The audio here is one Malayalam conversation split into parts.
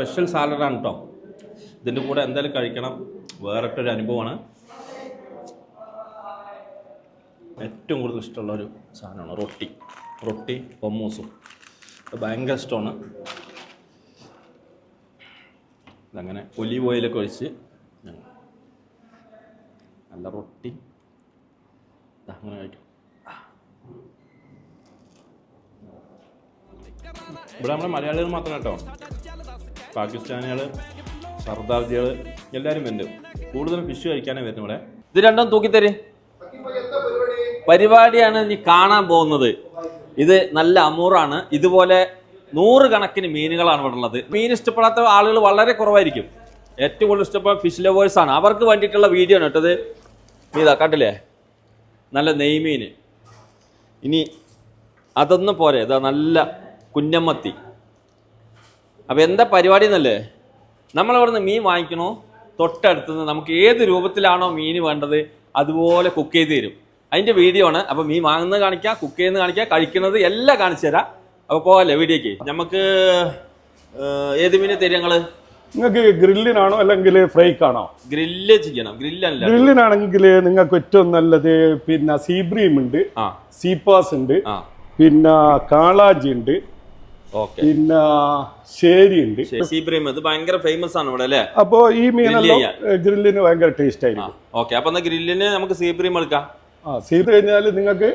സ്പെഷ്യൽ സാലഡാണ് കേട്ടോ ഇതിന്റെ കൂടെ എന്തായാലും കഴിക്കണം. വേറിട്ടൊരു അനുഭവമാണ്. ഏറ്റവും കൂടുതൽ ഇഷ്ടമുള്ള ഒരു സാധനമാണ് റൊട്ടി. റൊട്ടി പൊമ്മൂസും ഭയങ്കര ഇഷ്ടമാണ്. ഇതങ്ങനെ ഒലീവ് ഓയിലൊക്കെ ഒഴിച്ച് നല്ല റൊട്ടി. അങ്ങനെ കഴിക്കും. ഇവിടെ നമ്മുടെ മലയാളികൾ മാത്രം കേട്ടോ. പാകിസ്ഥാനികൾ സർദാർജികൾ എല്ലാവരും വരുന്നുണ്ട് കൂടുതലും ഫിഷ് കഴിക്കാനേ വരുന്നത് ഇവിടെ. ഇത് രണ്ടും തൂക്കിത്തരേ. പരിപാടിയാണ് ഇനി കാണാൻ പോകുന്നത്. ഇത് നല്ല അമൂറാണ്. ഇതുപോലെ നൂറ് കണക്കിന് മീനുകളാണ് ഇവിടെ ഉള്ളത്. മീൻ ഇഷ്ടപ്പെടാത്ത ആളുകൾ വളരെ കുറവായിരിക്കും. ഏറ്റവും കൂടുതൽ ഇഷ്ടപ്പെട്ട ഫിഷ് ലവേഴ്സ് ആണ്. അവർക്ക് വേണ്ടിയിട്ടുള്ള വീഡിയോ ആണ് കേട്ടത്. ഇതാ കണ്ടില്ലേ? നല്ല നെയ്മീൻ ഇനി അതൊന്നും പോരെ. ഇതാ നല്ല കുഞ്ഞമ്മത്തി. അപ്പോൾ എന്താ പരിപാടി എന്നല്ലേ? നമ്മൾ അവിടുന്ന് മീൻ വാങ്ങിക്കണോ? തൊട്ടടുത്തുനിന്ന് നമുക്ക് ഏത് രൂപത്തിലാണോ മീൻ വേണ്ടത് അതുപോലെ കുക്ക് ചെയ്ത് തരും. അതിന്റെ വീഡിയോ ആണ്. അപ്പോൾ മീൻ വാങ്ങുന്നത് കാണിക്കുക കുക്ക് ചെയ്യുന്നത് കാണിക്കുക കഴിക്കുന്നത് എല്ലാം കാണിച്ചു തരാം. അപ്പോൾ പോകല്ലേ വീഡിയോക്ക് നമുക്ക് ഏത് മീൻ തരും ഞങ്ങൾ നിങ്ങൾക്ക് ഗ്രില്ലിനാണോ അല്ലെങ്കിൽ ഫ്രൈക്കാണോ ഗ്രില്ല് ചെയ്യണം. ഗ്രില്ലല്ല. ഗ്രില്ലിനാണെങ്കിൽ നിങ്ങൾക്ക് ഏറ്റവും നല്ലത് പിന്നെ സീബ്രീം ഉണ്ട് ആ. സീപ്പാസ് ഉണ്ട് പിന്നെ കാളാജി ഉണ്ട് പിന്നെ ശേരി ഉണ്ട് സീബ്രീം ഇത് ഭയങ്കര ഫേമസ് ആണ് ഇവിടെ അല്ലേ? അപ്പോ ഈ മീനെല്ലാം. ഗ്രില്ലിന് ഭയങ്കര ടേസ്റ്റ് ആയിരിക്കും. ഓക്കെ. അപ്പൊ ഗ്രില്ലിന് നമുക്ക് സീബ്രീം എടുക്കാം. ആ ചെയ്ത് കഴിഞ്ഞാൽ നിങ്ങൾക്ക്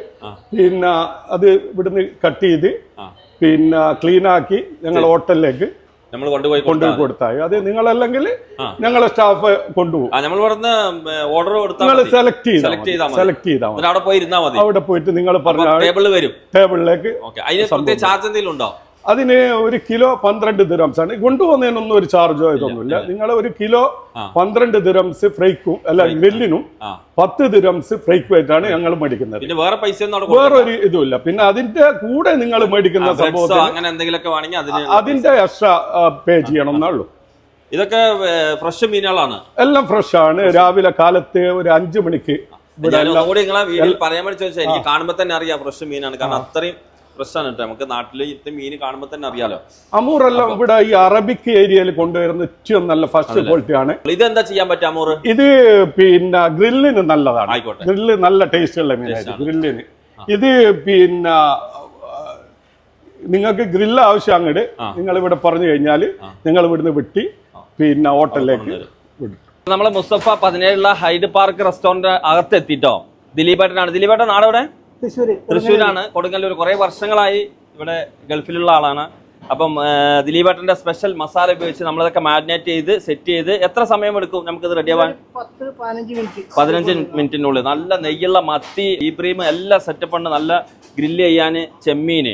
പിന്നെ അത് ഇവിടുന്ന് കട്ട് ചെയ്ത് പിന്നെ ക്ലീൻ ആക്കി ഞങ്ങൾ ഹോട്ടലിലേക്ക് നമ്മൾ കൊണ്ടുപോയി കൊണ്ടുപോയി കൊടുത്താൽ കൊടുത്താൽ അത് നിങ്ങളല്ലെങ്കിൽ. ഞങ്ങളെ സ്റ്റാഫ് കൊണ്ടുപോകും. നമ്മൾ ഇവിടുന്ന് ഓർഡർ കൊടുത്താൽ നിങ്ങൾ സെലക്ട് മതി. സെലക്ട് ചെയ്താൽ മതി. അവിടെ പോയി ഇരുന്നാ മതി. അവിടെ പോയിട്ട് നിങ്ങൾ പറഞ്ഞ ടേബിളിൽ വരും. ടേബിളിലേക്ക് അതിന് ചാർജ് എന്തെങ്കിലും ഉണ്ടോ? അതിന് ഒരു കിലോ പന്ത്രണ്ട് ദിറംസ് ആണ്. കൊണ്ടുപോകുന്നതിനൊന്നും ഒരു ചാർജോ ഇതൊന്നുമില്ല. നിങ്ങൾ ഒരു കിലോ. പന്ത്രണ്ട് ദിറംസ് ഫ്രൈക്കും അല്ല ഗ്രില്ലിനും പത്ത് പത്ത് ഫ്രൈക്കും ഫ്രൈക്കുമായിട്ടാണ് ഞങ്ങൾ മേടിക്കുന്നത്. വേറെ പൈസ. വേറൊരു ഇതുമില്ല. പിന്നെ അതിന്റെ കൂടെ നിങ്ങൾ മേടിക്കുന്ന സംഭവം അതിന്റെ എക്സ്ട്രാ പേ ചെയ്യണം എന്നുള്ളൂ ഇതൊക്കെ ഫ്രഷ് മീനുകളാണ്. എല്ലാം ഫ്രഷ് ആണ്. രാവിലെ കാലത്ത് ഒരു അഞ്ചു മണിക്ക് പറയാൻ വേണ്ടി ചോദിച്ചാൽ എനിക്ക് കാണുമ്പോൾ തന്നെ അറിയാം ഫ്രഷ് മീനാണ്. കാരണം അത്രയും ഫ്രഷ് ആണ് കേട്ടോ. നമുക്ക് നാട്ടിൽ ഇത്തെ മീൻ കാണുമ്പോൾ തന്നെ അറിയാലോ. അമൂറെല്ലാം ഇവിടെ ഈ അറബിക് ഏരിയയിൽ കൊണ്ടുവരുന്ന ഏറ്റവും നല്ല ഫസ്റ്റ് ക്വാളിറ്റി ആണ്. ഇതെന്താ ചെയ്യാൻ പറ്റും അമൂറ് ഇത് പിന്നെ ഗ്രില്ലിന് നല്ലതാണ്. ആയിക്കോട്ടെ. ഗ്രില്ല് നല്ല ടേസ്റ്റ് ഉള്ള ഗ്രില്ലിന്. ഇത് പിന്നെ നിങ്ങൾക്ക് ഗ്രില്ല് ആവശ്യം അങ്ങോട്ട് നിങ്ങൾ ഇവിടെ പറഞ്ഞു കഴിഞ്ഞാൽ നിങ്ങൾ ഇവിടുന്ന് വെട്ടി പിന്നെ ഹോട്ടലിലേക്ക് വിടും. നമ്മളെ മുസ്തഫ പതിനേഴുള്ള ഹൈഡ് പാർക്ക് റെസ്റ്റോറന്റ് അകത്ത് എത്തിട്ടോ ദിലീപേട്ടനാണ്. ദിലീപേട്ടൻ നാടെ ഇവിടെ തൃശ്ശൂര് തൃശ്ശൂരാണ്. കൊടുങ്ങല്ലൂർ കുറേ വർഷങ്ങളായി ഇവിടെ ഗൾഫിലുള്ള ആളാണ്. അപ്പം ദിലീപേട്ടന്റെ സ്പെഷ്യൽ മസാല ഉപയോഗിച്ച് നമ്മളതൊക്കെ മാരിനേറ്റ് ചെയ്ത് സെറ്റ് ചെയ്ത് എത്ര സമയം എടുക്കും നമുക്കിത് റെഡിയാവാൻ പതിനഞ്ച് മിനിറ്റ്. പതിനഞ്ച് മിനിറ്റിനുള്ളിൽ നല്ല നെയ്യുള്ള മത്തി ഈ പ്രീം എല്ലാം സെറ്റപ്പ് ഉണ്ട്. നല്ല ഗ്രില്ല് ചെയ്യാൻ ചെമ്മീന്.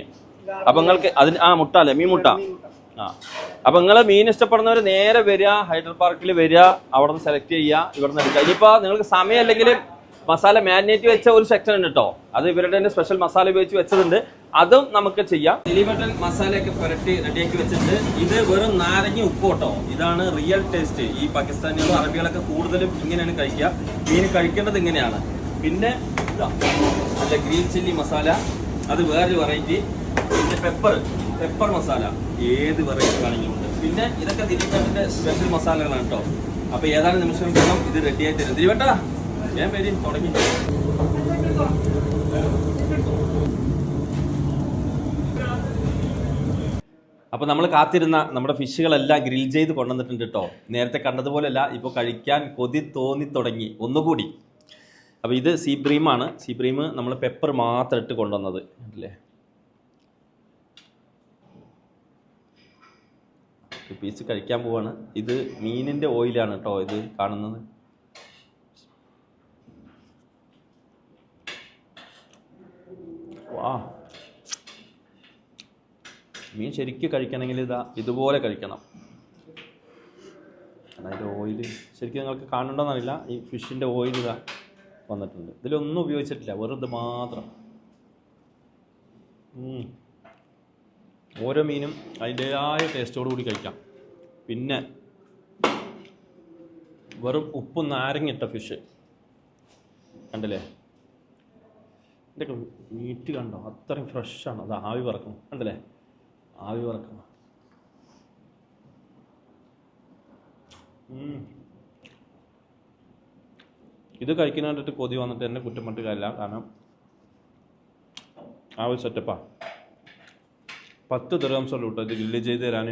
അപ്പം നിങ്ങൾക്ക് അതിന് ആ മുട്ട അല്ലേ? മീൻ മുട്ട? ആ. അപ്പൊ നിങ്ങൾ മീൻ ഇഷ്ടപ്പെടുന്നവർ നേരെ വരിക. ഹൈഡൽ പാർക്കിൽ വരിക. അവിടെ നിന്ന് സെലക്ട് ചെയ്യുക. ഇവിടെ നിന്ന് എടുക്കുക. ഇനിയിപ്പോ നിങ്ങൾക്ക് സമയം അല്ലെങ്കിൽ മസാല മാരിനേറ്റ് വെച്ച ഒരു സെക്ഷൻ ഉണ്ട് കേട്ടോ അത് ഇവരുടെ തന്നെ സ്പെഷ്യൽ മസാല ഉപയോഗിച്ച് വെച്ചതുണ്ട്. അതും നമുക്ക് ചെയ്യാം. ദിലീപട്ടൻ മസാലയൊക്കെ പുരട്ടി റെഡിയാക്കി വെച്ചിട്ടുണ്ട്. ഇത് വെറും നാരങ്ങ ഉപ്പ് കേട്ടോ ഇതാണ് റിയൽ ടേസ്റ്റ് ഈ പാകിസ്ഥാനികളും അറബികളൊക്കെ കൂടുതലും ഇങ്ങനെയാണ് കഴിക്കുക. മീൻ കഴിക്കേണ്ടത് ഇങ്ങനെയാണ്. പിന്നെ ഇതാ നല്ല ഗ്രീൻ ചില്ലി മസാല. അത് വേറൊരു വെറൈറ്റി പിന്നെ പെപ്പർ പെപ്പർ മസാല. ഏത് വെറൈറ്റി വേണമെങ്കിലും ഉണ്ട്. പിന്നെ ഇതൊക്കെ ദിലീപേട്ടന്റെ സ്പെഷ്യൽ മസാലകളാണ് കേട്ടോ അപ്പോൾ ഏതാനും നിമിഷം ഇത് റെഡിയായി തരും ദിലീപേട്ടാ ഞാൻ പേര് തുടങ്ങി. അപ്പോൾ നമ്മൾ കാത്തിരുന്ന നമ്മുടെ ഫിഷുകളെല്ലാം ഗ്രിൽ ചെയ്ത് കൊണ്ടുവന്നിട്ടുണ്ട് കേട്ടോ നേരത്തെ കണ്ടതുപോലെയല്ല ഇപ്പോൾ കഴിക്കാൻ കൊതി തോന്നി തുടങ്ങി. ഒന്നുകൂടി. അപ്പോൾ ഇത് സീ ബ്രീമാണ് സീ ബ്രീം നമ്മൾ പെപ്പർ മാത്രം ഇട്ട് കൊണ്ടുവന്നത്. അല്ലേ പീസ് കഴിക്കാൻ പോവാണ്. ഇത് മീനിന്റെ ഓയിലാണ് കേട്ടോ ഇത് കാണുന്നത്. മീൻ ശരിക്കും കഴിക്കണമെങ്കിൽ ഇതാ ഇതുപോലെ കഴിക്കണം. അതായത് ഓയിൽ ശരിക്കും നിങ്ങൾക്ക് കാണുന്നുണ്ടോന്നറിയില്ല. ഈ ഫിഷിന്റെ ഓയിൽ ഇതാ വന്നിട്ടുണ്ട്. ഇതിലൊന്നും ഉപയോഗിച്ചിട്ടില്ല. വെറുതെ മാത്രം. ഓരോ മീനും അതിന്റേതായ ടേസ്റ്റോട് കൂടി കഴിക്കാം. പിന്നെ വെറും ഉപ്പ് നാരങ്ങിട്ട ഫിഷ് കണ്ടില്ലേ? ഇതൊക്കെ മീറ്റ് കണ്ടോ? അത്രയും ഫ്രഷാണ് അത് ആവി പറക്കണം കണ്ടല്ലേ? ആവി പറക്കണം. ഇത് വേണ്ടിയിട്ട് കൊതി വന്നിട്ട് എന്നെ കുറ്റം പറഞ്ഞിട്ട് കാര്യമില്ല. കാരണം ആ ഒരു സെറ്റപ്പാ പത്ത് ദിർഹംസുള്ളൂ കൂട്ടോ ഇത് ഗ്രില്ല് ചെയ്ത് തരാൻ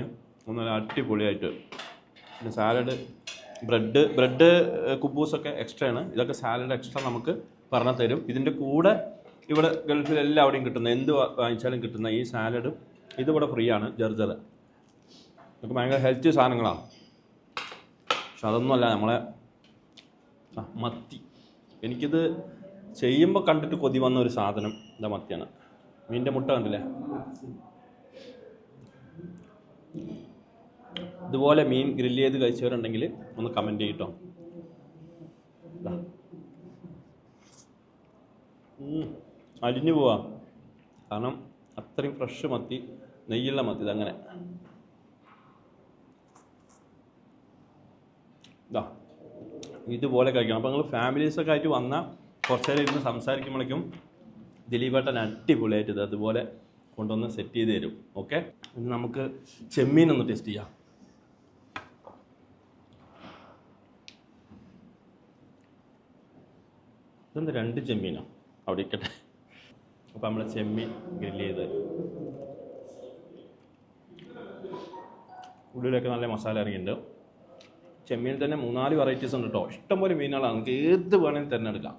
ഒന്നല്ല അടിപൊളിയായിട്ട്. പിന്നെ സാലഡ് ബ്രെഡ് ബ്രെഡ് കുബൂസൊക്കെ എക്സ്ട്രാ ആണ്. ഇതൊക്കെ സാലഡ് എക്സ്ട്രാ നമുക്ക് പറഞ്ഞു തരും ഇതിന്റെ കൂടെ ഇവിടെ ഗൾഫിൽ എല്ലാവിടെയും കിട്ടുന്ന എന്ത് വാങ്ങിച്ചാലും കിട്ടുന്ന ഈ സാലഡും ഇതിവിടെ ഫ്രീ ആണ് ജർജർ ഇതൊക്കെ ഭയങ്കര ഹെൽത്തി സാധനങ്ങളാണ്. പക്ഷെ അതൊന്നുമല്ല നമ്മളെ മത്തി. എനിക്കിത് ചെയ്യുമ്പോൾ കണ്ടിട്ട് കൊതി വന്ന ഒരു സാധനം എന്താ മത്തിയാണ്. മീന്റെ മുട്ട കണ്ടില്ലേ? ഇതുപോലെ മീൻ ഗ്രില്ല് ചെയ്ത് കഴിച്ചവരുണ്ടെങ്കിൽ ഒന്ന് കമന്റ് ചെയ്യട്ടോ അലിഞ്ഞു പോവാ. കാരണം അത്രയും ഫ്രഷ് മത്തി നെയ്യുള്ള മത്തി ഇതങ്ങനെ. ഇതാ ഇതുപോലെ കഴിക്കണം. അപ്പോൾ നിങ്ങൾ ഫാമിലീസൊക്കെ ആയിട്ട് വന്നാൽ കുറച്ച് നേരം ഇരുന്ന് സംസാരിക്കുമ്പോഴേക്കും ദിലീപേട്ടൻ അടിപൊളിയായിട്ട് ഇത് അതുപോലെ കൊണ്ടുവന്ന് സെറ്റ് ചെയ്ത് തരും. ഓക്കെ ഇനി നമുക്ക് ചെമ്മീൻ ഒന്ന് ടേസ്റ്റ് ചെയ്യാം. ഇതെന്താ രണ്ട് ചെമ്മീനോ? അവിടെ ഇരിക്കട്ടെ. അപ്പോൾ നമ്മൾ ചെമ്മീൻ ഗ്രില്ല് ചെയ്ത്. ഉള്ളിലൊക്കെ നല്ല മസാല ഇറങ്ങിയിട്ടുണ്ട്. ചെമ്മീനിൽ തന്നെ മൂന്നാൽ വെറൈറ്റീസ് ഉണ്ട് കേട്ടോ ഇഷ്ടംപോലെ മീനുകളാണ് നമുക്ക് ഏത് വേണമെങ്കിലും തിരഞ്ഞെടുക്കാം.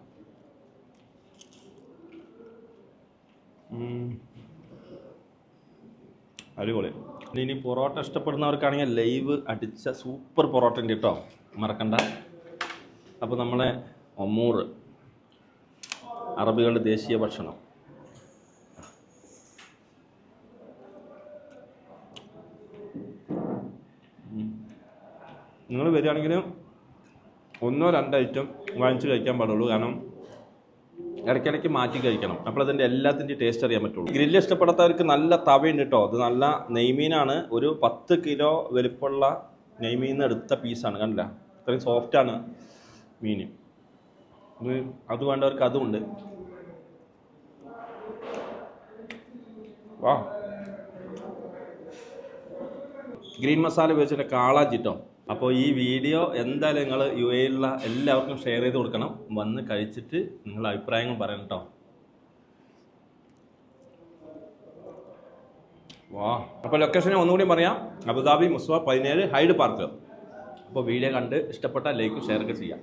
അടിപൊളി. ഇനി പൊറോട്ട ഇഷ്ടപ്പെടുന്നവർക്കാണെങ്കിൽ ലൈവ് അടിച്ച സൂപ്പർ പൊറോട്ട ഉണ്ട് കേട്ടോ മറക്കണ്ട. അപ്പോൾ നമ്മളെ ഒമ്മൂറ് അറബികളുടെ ദേശീയ ഭക്ഷണം. നിങ്ങൾ വരികയാണെങ്കിൽ ഒന്നോ രണ്ടോ ഐറ്റം വാങ്ങിച്ച് കഴിക്കാൻ പാടുള്ളൂ. കാരണം ഇടയ്ക്കിടയ്ക്ക് മാറ്റി കഴിക്കണം. അപ്പോൾ അതിന്റെ എല്ലാത്തിന്റെയും ടേസ്റ്റ് അറിയാൻ പറ്റുള്ളൂ. ഗ്രില്ല് ഇഷ്ടപ്പെടാത്തവർക്ക് നല്ല തവയുണ്ട് കേട്ടോ അത് നല്ല നെയ്മീനാണ്. ഒരു പത്ത് കിലോ വലുപ്പമുള്ള നെയ്മീൻ എടുത്ത പീസാണ് കണ്ടില്ല? അത്രയും സോഫ്റ്റാണ് മീൻ. അത് അത് വേണ്ടവർക്ക് അതുമുണ്ട് വാ. ഗ്രീൻ മസാല ഉപയോഗിച്ചിട്ട് കാളാഞ്ചിട്ടോ? അപ്പോൾ ഈ വീഡിയോ എന്തായാലും നിങ്ങൾ യു എയിലുള്ള എല്ലാവർക്കും ഷെയർ ചെയ്ത് കൊടുക്കണം. വന്ന് കഴിച്ചിട്ട് നിങ്ങളുടെ അഭിപ്രായങ്ങൾ പറയണം കേട്ടോ വാ. അപ്പോൾ ലൊക്കേഷൻ ഒന്നുകൂടി പറയാം. അബുദാബി മുസ്വ പതിനേഴ് ഹൈഡ് പാർക്ക്. അപ്പോൾ വീഡിയോ കണ്ട് ഇഷ്ടപ്പെട്ട ലൈക്കും ഷെയർ ഒക്കെ ചെയ്യാം.